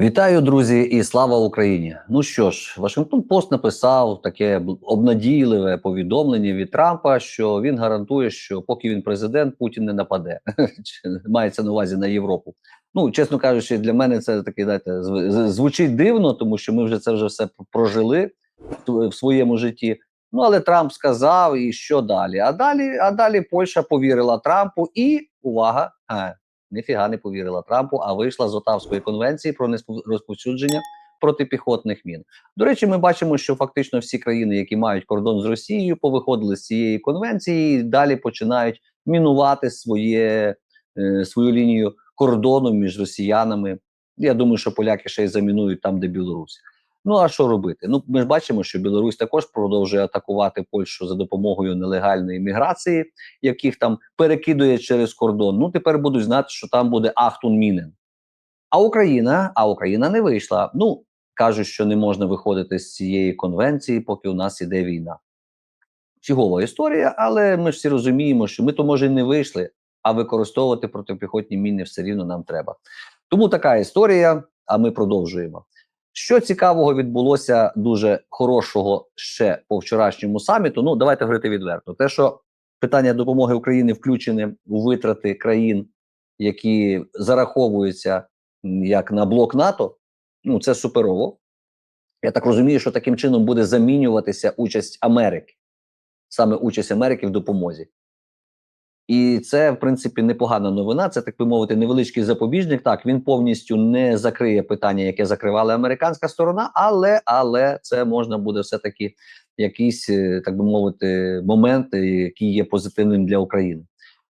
Вітаю, друзі, і слава Україні! Ну що ж, Вашингтон Пост написав таке обнадійливе повідомлення від Трампа, що він гарантує, що поки він президент, Путін не нападе. Мається на увазі на Європу. Ну, чесно кажучи, для мене це таке, знаєте, звучить дивно, тому що ми вже це вже все прожили в своєму житті. Ну, але Трамп сказав, і що далі? А далі, а далі Польща повірила Трампу, і увага! Ніфіга не повірила Трампу, а вийшла з Отавської конвенції про розповсюдження протипіхотних мін. До речі, ми бачимо, що фактично всі країни, які мають кордон з Росією, повиходили з цієї конвенції і далі починають мінувати своє, е, свою лінію кордону між росіянами. Я думаю, що поляки ще й замінують там, де Білорусь. Ну а що робити? Ну ми ж бачимо, що Білорусь також продовжує атакувати Польщу за допомогою нелегальної міграції, яких там перекидує через кордон. Ну тепер будуть знати, що там буде Ахтун Мінен. А Україна, а Україна не вийшла. Ну кажуть, що не можна виходити з цієї конвенції, поки у нас іде війна. Фігова історія, але ми ж всі розуміємо, що ми то може не вийшли, а використовувати протипіхотні міни все рівно нам треба. Тому така історія. А ми продовжуємо. Що цікавого відбулося дуже хорошого ще по вчорашньому саміту. Ну давайте говорити відверто. Те, що питання допомоги Україні включене у витрати країн, які зараховуються як на блок НАТО, ну це суперово. Я так розумію, що таким чином буде замінюватися участь Америки, саме участь Америки в допомозі. І це, в принципі, непогана новина. Це, так би мовити, невеличкий запобіжник. Так, він повністю не закриє питання, яке закривала американська сторона, але, але це можна буде все-таки якийсь, е, так би мовити, момент, який є позитивним для України.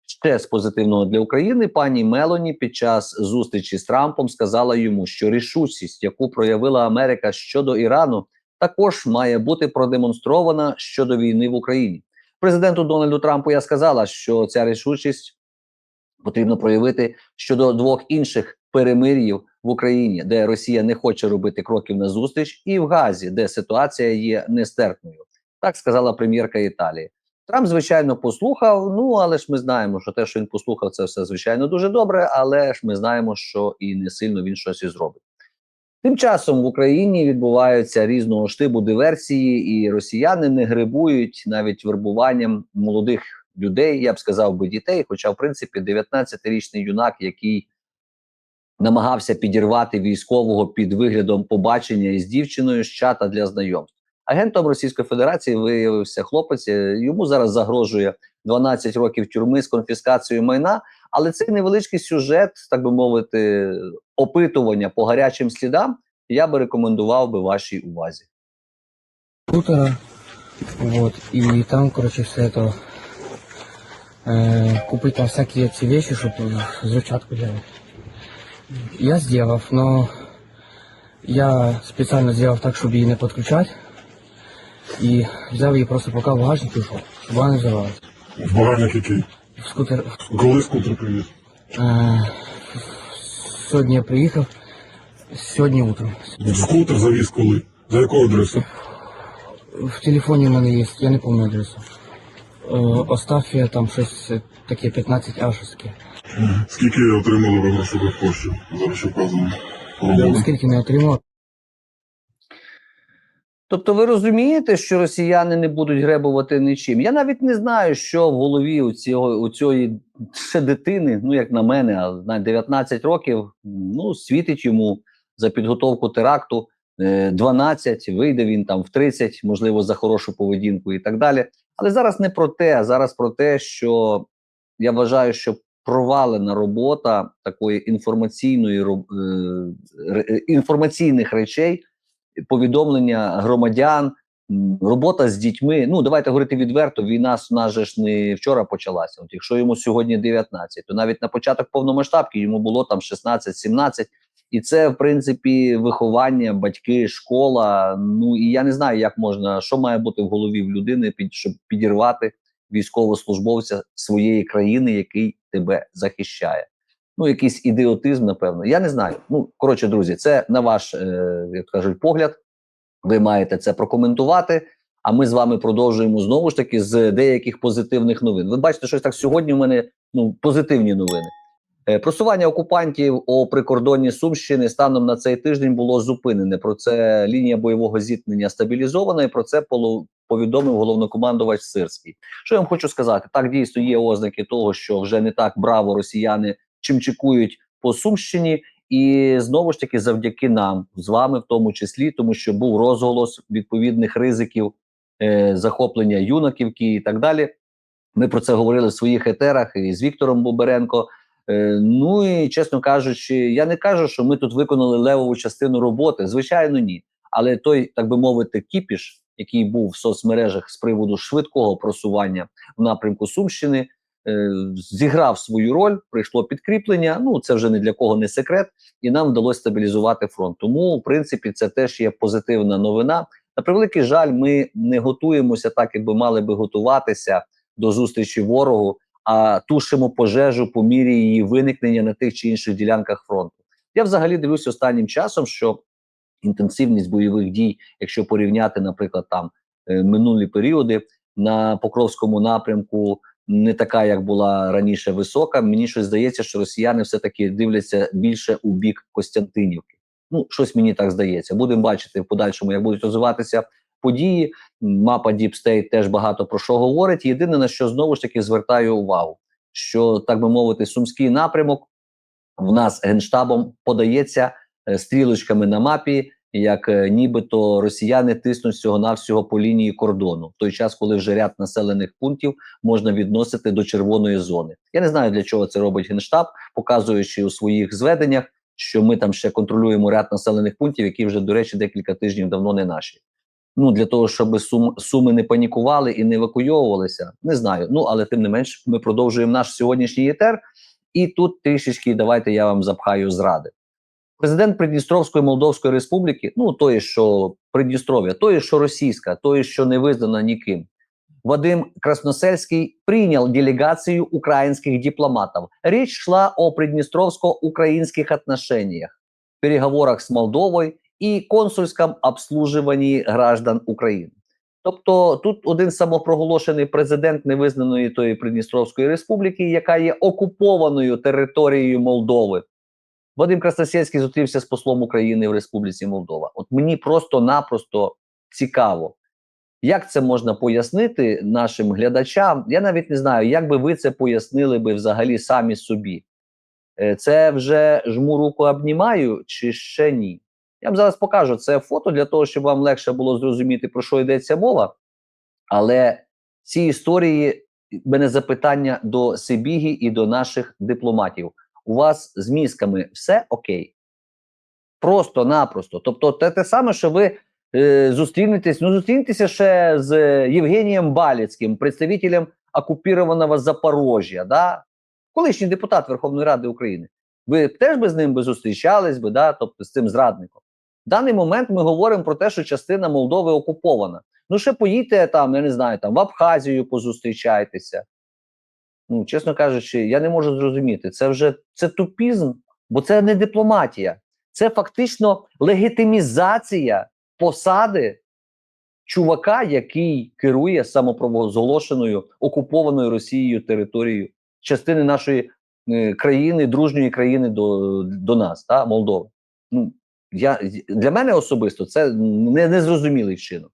Ще з позитивного для України пані Мелоні під час зустрічі з Трампом сказала йому, що рішучість, яку проявила Америка щодо Ірану, також має бути продемонстрована щодо війни в Україні. Президенту Дональду Трампу я сказала, що ця рішучість потрібно проявити щодо двох інших перемир'їв в Україні, де Росія не хоче робити кроків на зустріч, і в Газі, де ситуація є нестерпною. Так сказала прем'єрка Італії. Трамп, звичайно, послухав. Ну але ж ми знаємо, що те, що він послухав, це все звичайно дуже добре. Але ж ми знаємо, що і не сильно він щось і зробить. Тим часом в Україні відбуваються різного штибу диверсії, і росіяни не грибують навіть вербуванням молодих людей, я б сказав би дітей. Хоча, в принципі, 19-річний юнак, який намагався підірвати військового під виглядом побачення із дівчиною з чата для знайомств. Агентом Російської Федерації виявився хлопець. е, Йому зараз загрожує 12 років тюрми з конфіскацією майна. Але цей невеличкий сюжет, так би мовити, опитування по гарячим слідам, я би рекомендував би вашій увазі. компьютера, вот, и там, короче, все это, э, купить там всякие эти вещи, чтобы взрывчатку делать. Я сделав, но я специально сделав так, чтобы її не підключати, і взяв її просто поки в багажник і ушов, щоб вона не взорвалась. В багажник який? В скутер, Коли скутер привіз? э, сьогодні я приїхав, сьогодні утром. Скутер завіз коли? За яку адресу? В телефоні в мене є, я не пам'ятаю адресу. Е, Остафія там щось таке 15 ашовське. Скільки отримали ви грошових коштів? Зараз що вказано. Скільки не отримав, Тобто, ви розумієте, що росіяни не будуть гребувати нічим. Я навіть не знаю, що в голові у цього у цієї ще дитини, ну як на мене, а на 19 років, ну світить йому за підготовку теракту е, 12, вийде він там в 30, можливо, за хорошу поведінку і так далі. Але зараз не про те, а зараз про те, що я вважаю, що провалена робота такої інформаційної е, е, інформаційних речей повідомлення громадян, робота з дітьми. Ну давайте говорити відверто. Війна у нас же ж не вчора почалася. От якщо йому сьогодні 19, то навіть на початок повномасштабки йому було там 16-17. І це, в принципі, виховання, батьки, школа. Ну і я не знаю, як можна, що має бути в голові в людини, під щоб підірвати військовослужбовця своєї країни, який тебе захищає. Ну, якийсь ідіотизм, напевно. Я не знаю. Ну, коротше, друзі, це на ваш, е, як кажуть, погляд. Ви маєте це прокоментувати. А ми з вами продовжуємо знову ж таки з деяких позитивних новин. Ви бачите, щось так сьогодні у мене ну позитивні новини. Е, Просування окупантів у прикордонні Сумщини станом на цей тиждень було зупинене. Про це лінія бойового зіткнення стабілізована, і про це повідомив головнокомандувач Сирський. Що я вам хочу сказати? Так дійсно є ознаки того, що вже не так браво росіяни чимчикують по Сумщині, і знову ж таки завдяки нам, з вами в тому числі, тому що був розголос відповідних ризиків е, захоплення юнаківки і так далі. Ми про це говорили в своїх етерах і з Віктором Боберенко. Е, ну і чесно кажучи, я не кажу, що ми тут виконали левову частину роботи. Звичайно, ні. Але той, так би мовити, кіпіш, який був в соцмережах з приводу швидкого просування в напрямку Сумщини, е, зіграв свою роль. Прийшло підкріплення. Ну це вже не для кого не секрет, і нам вдалося стабілізувати фронт. Тому, в принципі, це теж є позитивна новина. На превеликий жаль, ми не готуємося так, як би мали би готуватися до зустрічі ворогу, а тушимо пожежу по мірі її виникнення на тих чи інших ділянках фронту. Я взагалі дивлюся останнім часом, що інтенсивність бойових дій, якщо порівняти, наприклад, там е, минулі періоди на Покровському напрямку. Не така, як була раніше висока. Мені щось здається, що росіяни все-таки дивляться більше у бік Костянтинівки. Ну, щось мені так здається. Будемо бачити в подальшому, як будуть розвиватися події. Мапа Deep State теж багато про що говорить. Єдине на що знову ж таки звертаю увагу, що так би мовити, сумський напрямок в нас генштабом подається е, стрілочками на мапі, як е, нібито росіяни тиснуть всього навсього по лінії кордону, в той час, коли вже ряд населених пунктів можна відносити до червоної зони. Я не знаю для чого це робить генштаб, показуючи у своїх зведеннях, що ми там ще контролюємо ряд населених пунктів, які вже, до речі, декілька тижнів давно не наші. Ну для того, щоб сум, суми не панікували і не евакуйовувалися, не знаю. Ну але тим не менш, ми продовжуємо наш сьогоднішній етер. І тут трішечки давайте я вам запхаю зради. Президент Придністровської Молдовської Республіки, ну тої, що Придністров'я, тої, що російська, тої, що не визнана ніким, Вадим Красносельский принял делегацию украинских дипломатов. Речь шла о приднестровско-украинских отношениях, переговорах с Молдовой і консульському обслужуванні граждан України. Тобто тут один самопроголошений президент невизнаної тої Придністровської республіки, яка є окупованою територією Молдови. Вадим Красносельський зустрівся з послом України в Республіці Молдова. От мені просто-напросто цікаво, як це можна пояснити нашим глядачам? Я навіть не знаю, як би ви це пояснили би взагалі самі собі. Е, Це вже жму руку обнімаю, чи ще ні? Я вам зараз покажу це фото для того, щоб вам легше було зрозуміти, про що йдеться мова. Але ці історії мене запитання до Сибіги і до наших дипломатів. У вас з мізками все окей? Просто-напросто. Тобто, те, те саме, що ви е, зустрінетесь, ну зустрінетеся ще з Євгенієм Баліцьким, представителем окупованого Запорожжя, да? колишній депутат Верховної Ради України. Ви теж би з ним би зустрічались би, да? тобто з цим зрадником. В даний момент ми говоримо про те, що частина Молдови окупована. Ну, ще поїдьте там, я не знаю, там в Абхазію позустрічайтеся. Ну, чесно кажучи, я не можу зрозуміти. Це вже це тупізм, бо це не дипломатія. Це фактично легітимізація посади чувака, який керує самопровозголошеною окупованою Росією територією частини нашої е, країни, дружньої країни до, до нас, та Молдови. Ну я для мене особисто це не незрозумілий вчинок.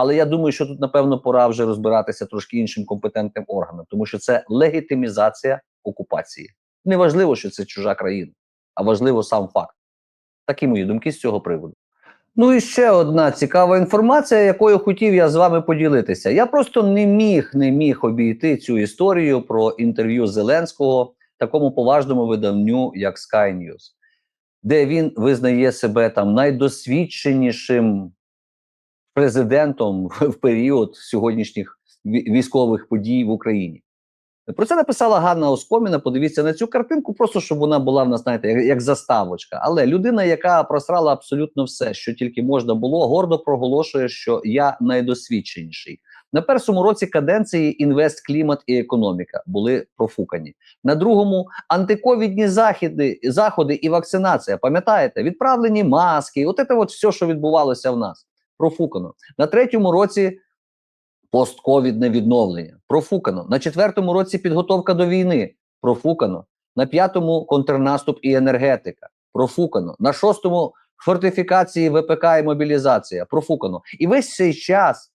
Але я думаю, що тут напевно пора вже розбиратися трошки іншим компетентним органам, тому що це легітимізація окупації. Неважливо, що це чужа країна, а важливо сам факт. Такі мої думки з цього приводу. Ну і ще одна цікава інформація, якою хотів я з вами поділитися. Я просто не міг не міг обійти цю історію про інтерв'ю Зеленського такому поважному видавню, як Sky News, де він визнає себе там найдосвідченішим президентом в період сьогоднішніх військових подій в Україні. Про це написала Ганна Оскоміна. Подивіться на цю картинку, просто щоб вона була в нас, знаєте, як, як заставочка. Але людина, яка просрала абсолютно все, що тільки можна було, гордо проголошує, що я найдосвідченіший. На першому році каденції інвест, клімат і економіка були профукані. На другому антиковідні заходи, заходи і вакцинація. Пам'ятаєте, відправлені маски, от це от все, що відбувалося в нас, профукано. На третьому році постковідне відновлення. Профукано. На четвертому році підготовка до війни. Профукано. На п'ятому контрнаступ і енергетика. Профукано. На шостому фортифікації ВПК і мобілізація. Профукано. І весь цей час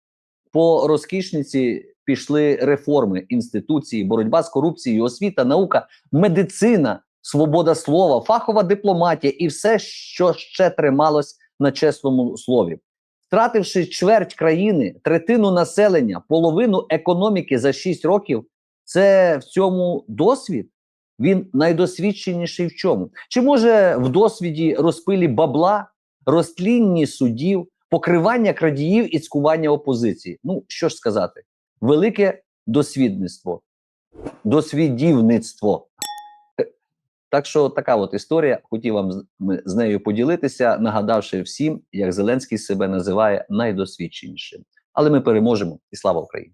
по розкішниці пішли реформи інституції, боротьба з корупцією, освіта, наука, медицина, свобода слова, фахова дипломатія і все, що ще трималось на чесному слові. Втративши чверть країни, третину населення, половину економіки за 6 років, це в цьому досвід. Він найдосвідченіший в чому? Чи може в досвіді розпилі бабла, розтлінні судів, покривання крадіїв і цькування опозиції? Ну що ж сказати, велике досвідництво, досвідівництво. Так що така от історія. Хотів вам з- нею поділитися, нагадавши всім, як Зеленський себе називає найдосвідченішим. Але ми переможемо і слава Україні!